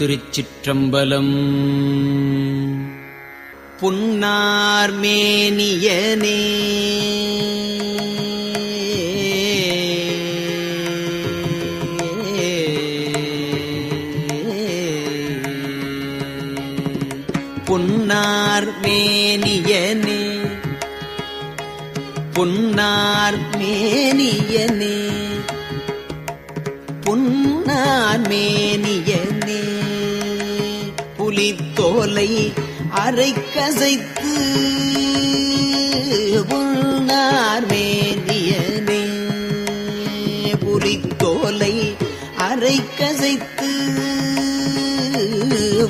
திருச்சிற்றம்பலம். புன்னார்மேனியனே புன்னார்மேனியனே புன்னார் புலித்தோலை அரை கசைத்து புன்னார் மேனியனே புலித்தோலை அரை கசைத்து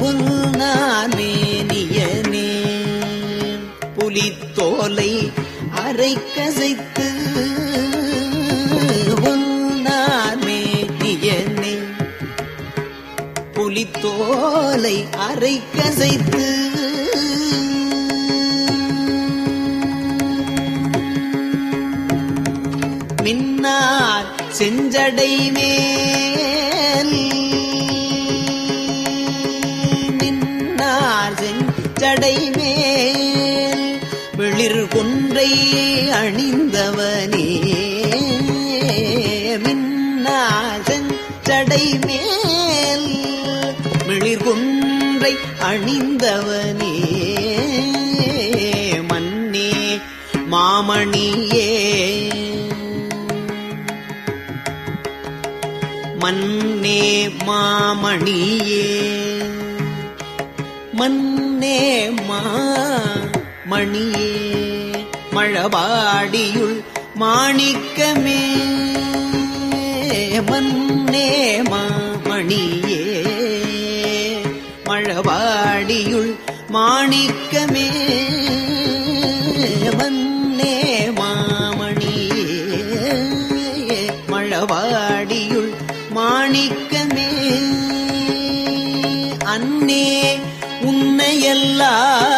புன்னார் மேனியனே புலித்தோலை அரை கசைத்து புலித்தோலை அரை கசைத்து. மின்னார் செஞ்சடை மேல். மின்னார் செஞ்சடை மேல். வெளிர் கொன்றை அணிந்தவனே கொன்றை அணிந்தவனே. மன்னே மாமணியே. மன்னே மாமணியே. மன்னே மாமணியே. மழபாடியுள் மாணிக்கமே. மன்னே மாமணியே. வாழவாடியுள் மாணிக்கமே மன்னே மாமணியே மழவாடியுள் மாணிக்கமே அன்னே உன்னையெல்லாம்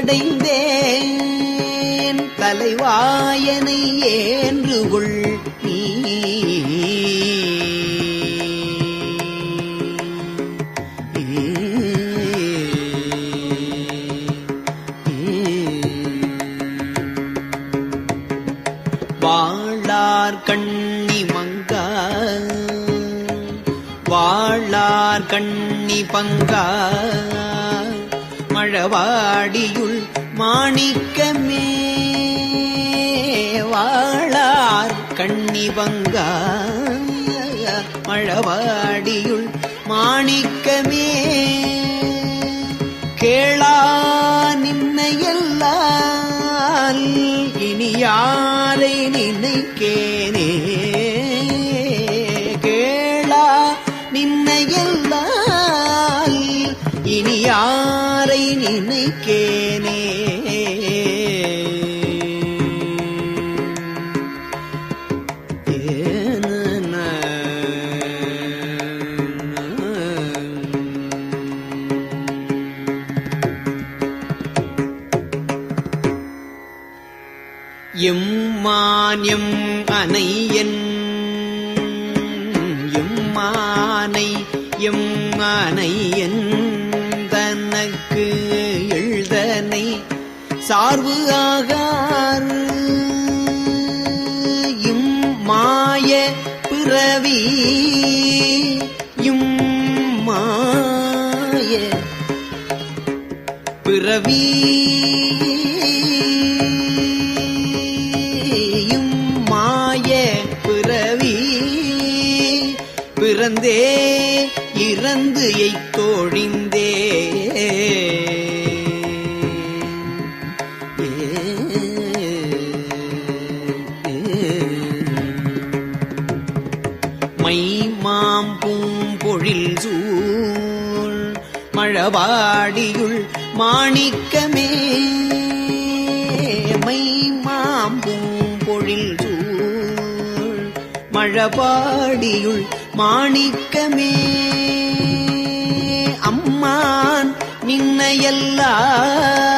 வந்தடைந்தேன் தலைவாயனை ஏன்றுகொள் நீ? வாழார் கண்ணி மங்கா வாழார் கண்ணி பங்கா மழவாடியுள் மாணிக்கமே வாழார் கண்ணிவங்கா மழவாடியுள் மாணிக்கமே. கேளா நின்னையல்லால் இனி யாரை நினை எம்மான்யம் அணையன். எம்மானை என் தனக்கு எழுதனை. சார்பு ஆகார் இம் மாய பிறவி. இம் மாய பிறவி. மாணிக்கமே. மை மாம் பூம்பொழில் சூழ் மழபாடியுள் மாணிக்கமே. அம்மான் நின்னையல்லால்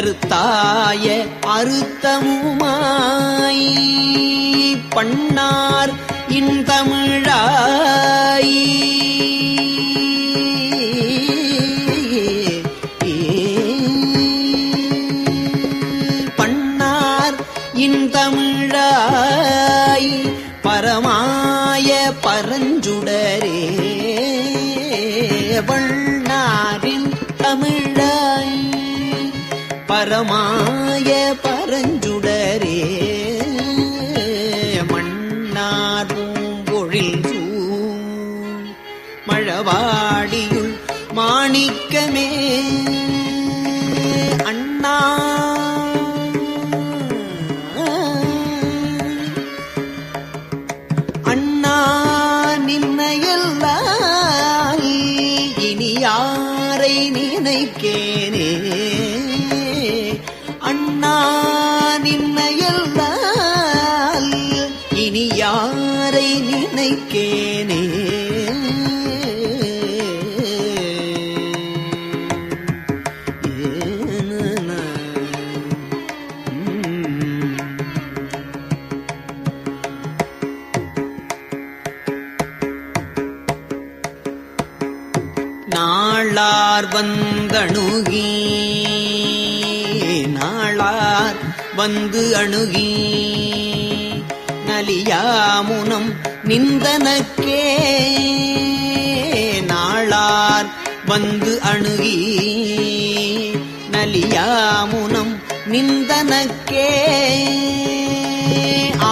கருத்தாய அறுத்தமுமாய் பண்ணார் இன் தமிழா பரமாய பரஞ்சுடரே. மன்னார் பூம்பொழில் மழவாடியுள் மாணிக்கமே. நாளார் வந்தணுகி நாளார் வந்து அணுகி நலியாமுனம் நிந்தனக்கே நாளார் வந்து அணுகி நலியாமுனம் நிந்தனக்கே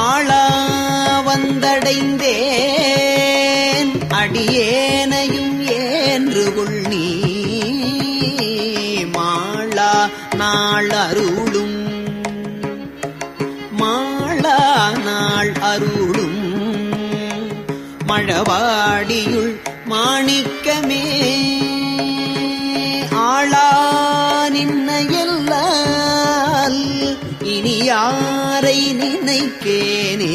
ஆளா வந்தடைந்தேன் அடியே ஆழவாடியுள் மாணிக்கமே. ஆளா நின்ன எல்லால் இனி யாரை நினைக்கேனே.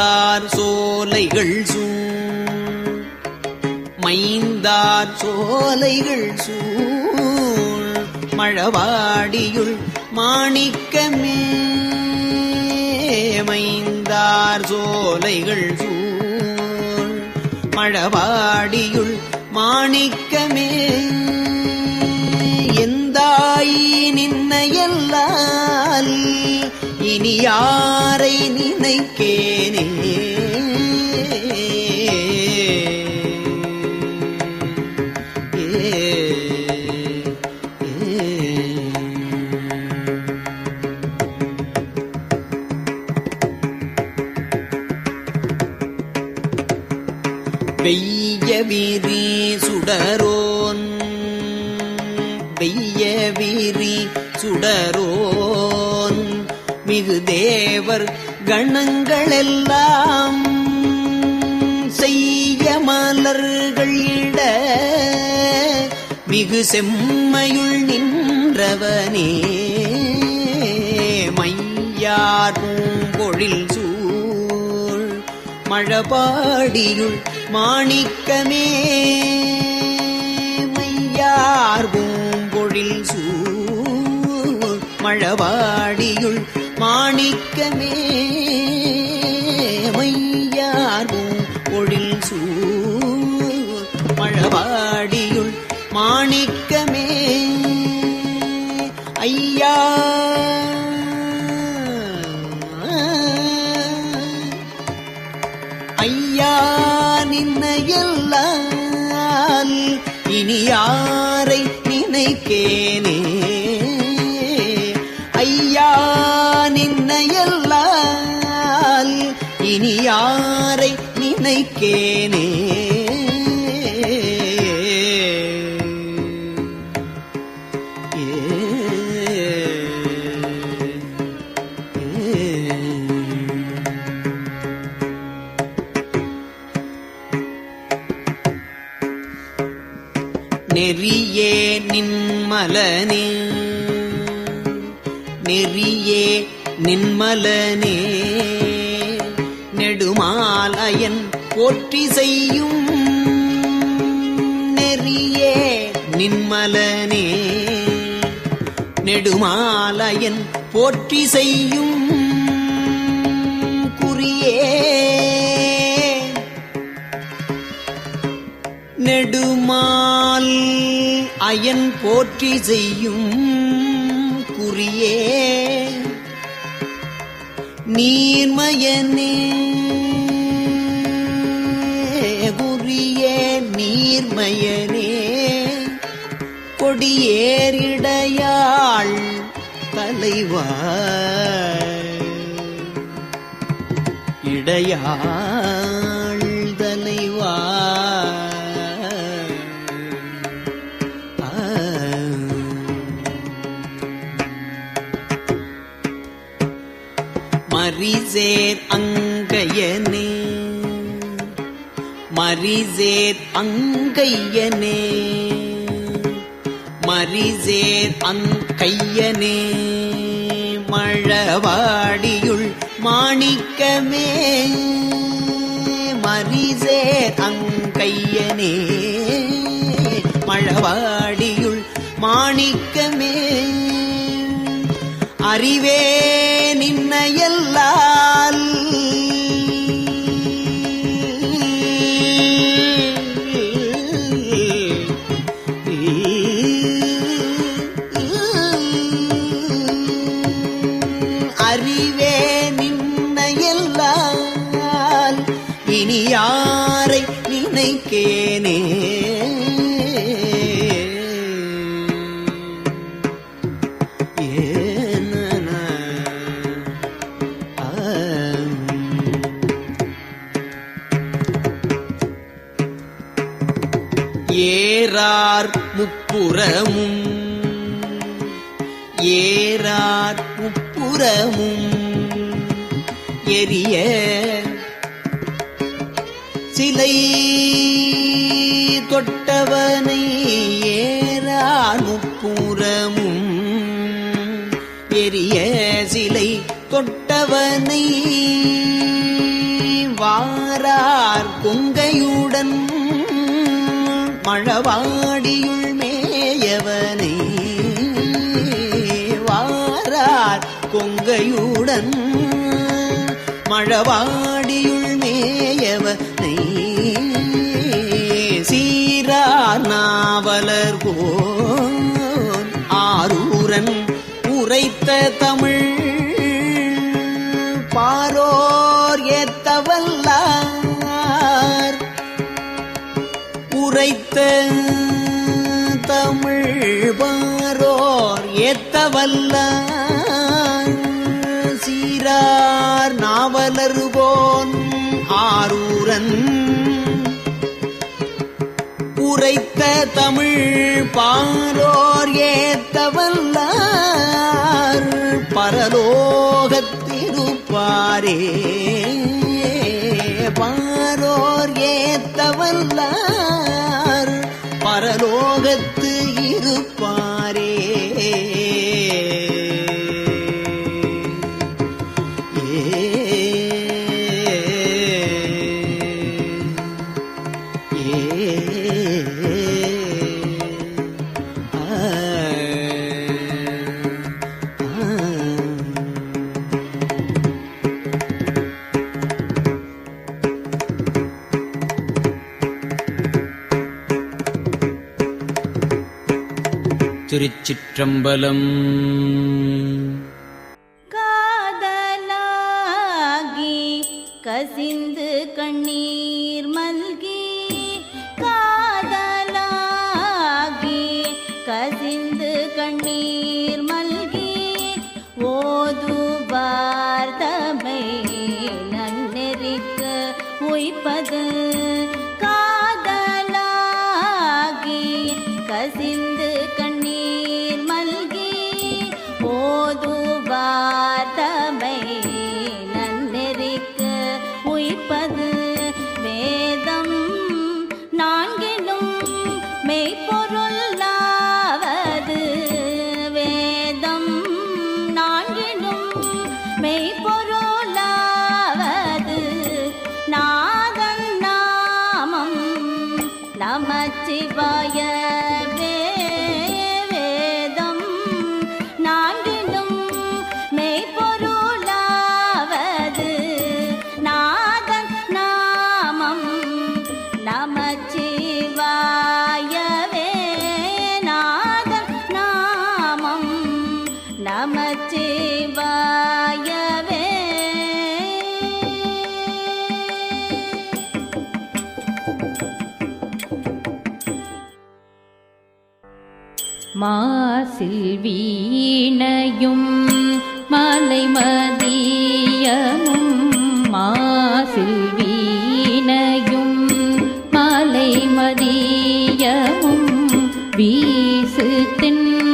மைந்தார் சோலைகள் சூழ் மைந்தார் சோலைகள் சூழ் மழவாடியுள் மாணிக்கமே. மைந்தார் சோலைகள் சூழ் மழவாடியுள் மாணிக்கமே. எந்தாய் நின்ன எல்லால் இனி யாரை நினைக்கே? கணங்களெல்லாம் செய்ய மலர்களிட மிகு செம்மையுள் நின்றவனே. மையார் பூம்பொழில் சூழ் மழபாடியுள் மாணிக்கமே. மையார் பூம்பொழில் சூழ் மழவாடியுள் மாணிக்கமே மையாரும் ஒழில் சூழ் மழவாடியுள் மாணிக்கமே. ஐயா ஐயா நின்ன எல்லால் இனி யாரை நினைக்கேனே? யாரை நினைக்கேனே? நெறியே நின்மலனே நெறியே நின்மலனே. மாலையன் போற்றி செய்யும் நெறியே நின்மலனே. நெடுமாலையன் போற்றி செய்யும் குறியே. நெடுமால் அயன் போற்றி செய்யும் குறியே. நீர்மயனே நீர்மயனே கொடியேறிடையாள் தலைவா இடையாள் தலைவா மரிசேர் அங்கையனே மரிசேர் அங்கையனே மரிசேர் அங்கையனே மழவாடியுள் மாணிக்கமே. மரிசேர் அங்கையனே மழவாடியுள் மாணிக்கமே. அறிவே பெரிய சிலை தொட்டவனை வாரார் கொங்கையுடன் மழவாடியுள் மேயவனை வாரார் கொங்கையுடன் மழவாடியுள் மேயவனை சீரார் நாவலர் கோன் உரைத்த தமிழ் பாரோர் ஏத்தவல்லார். உரைத்த தமிழ் பாரோர் ஏத்தவல்லார். சீரார் நாவலருபோன் ஆரூரன். உரைத்த தமிழ் பாரோர் ஏத்தவல்லார். பரலோகத்திருப்பாரே பாரோர் ஏத்தவல்லார் பரலோகத்து இருப்பார். திருச்சிற்றம்பலம். शिवाय மாசில் வீணையும் மாலை மதியமும் மாசில் வீணையும் மாலை மதியமும் வீசு தின்றலும்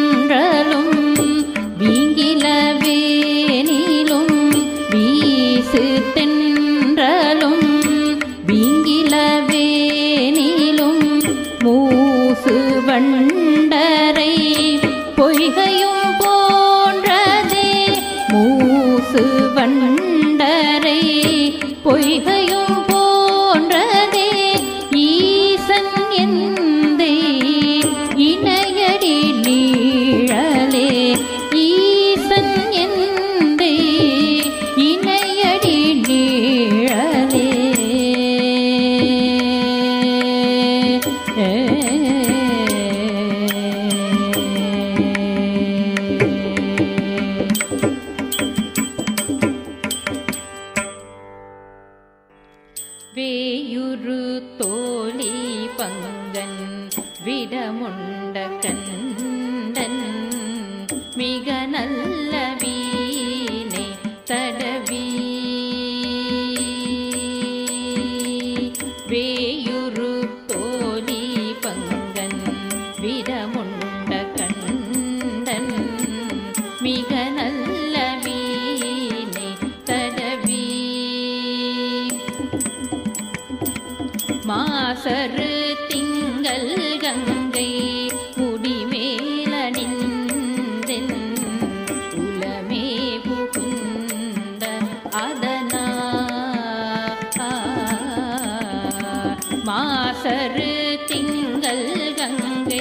சரு திங்கள் கங்கை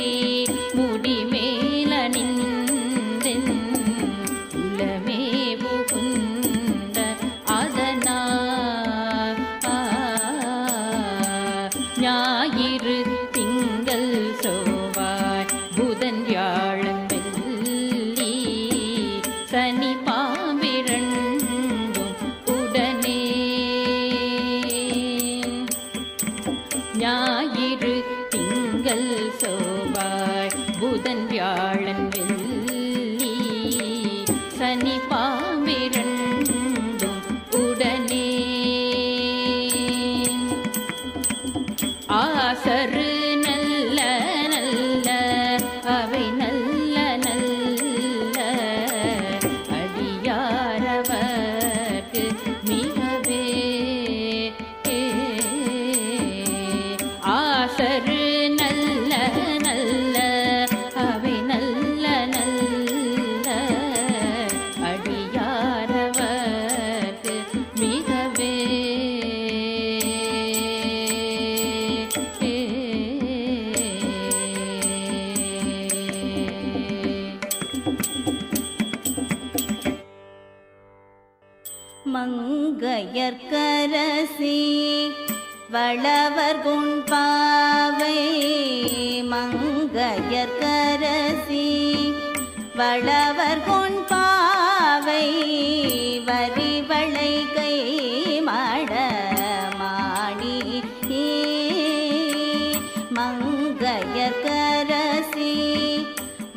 மங்கையர்க்கரசி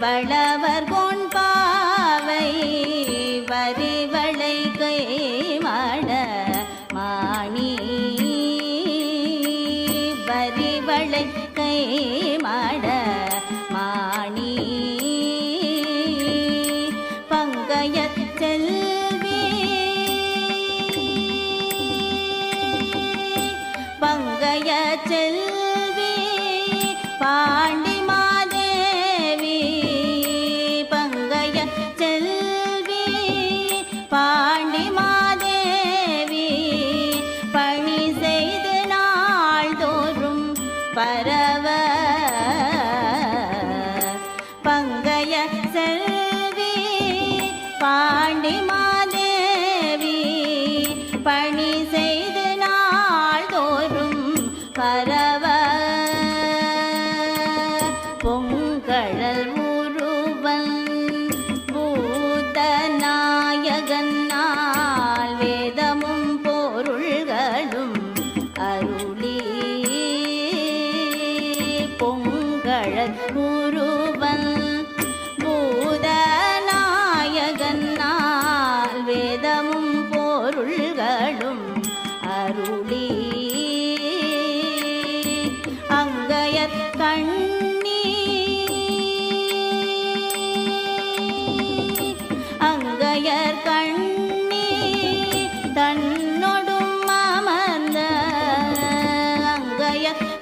வளவர் குண்பாவை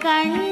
கண்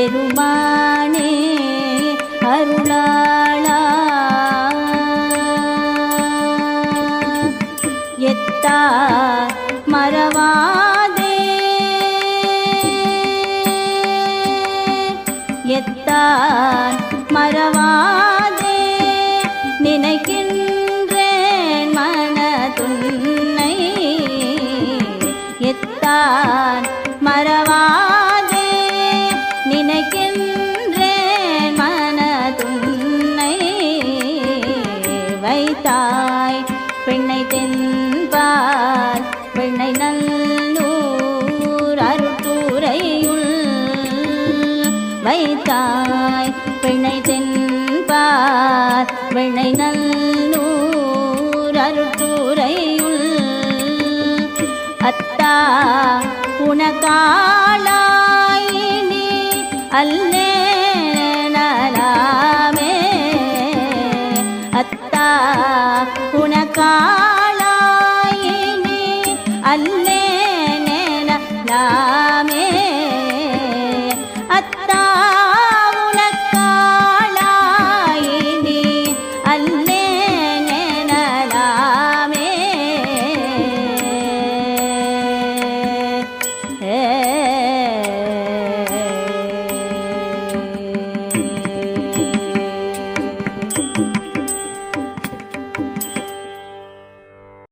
பெருமானே வைத்தாய் பிணை தென்பார். வெண்ணை நல்லூர் அருட்டுரையுள் அத்தா உனகாளாயினி அல்லே நலாமே அத்தா உனகா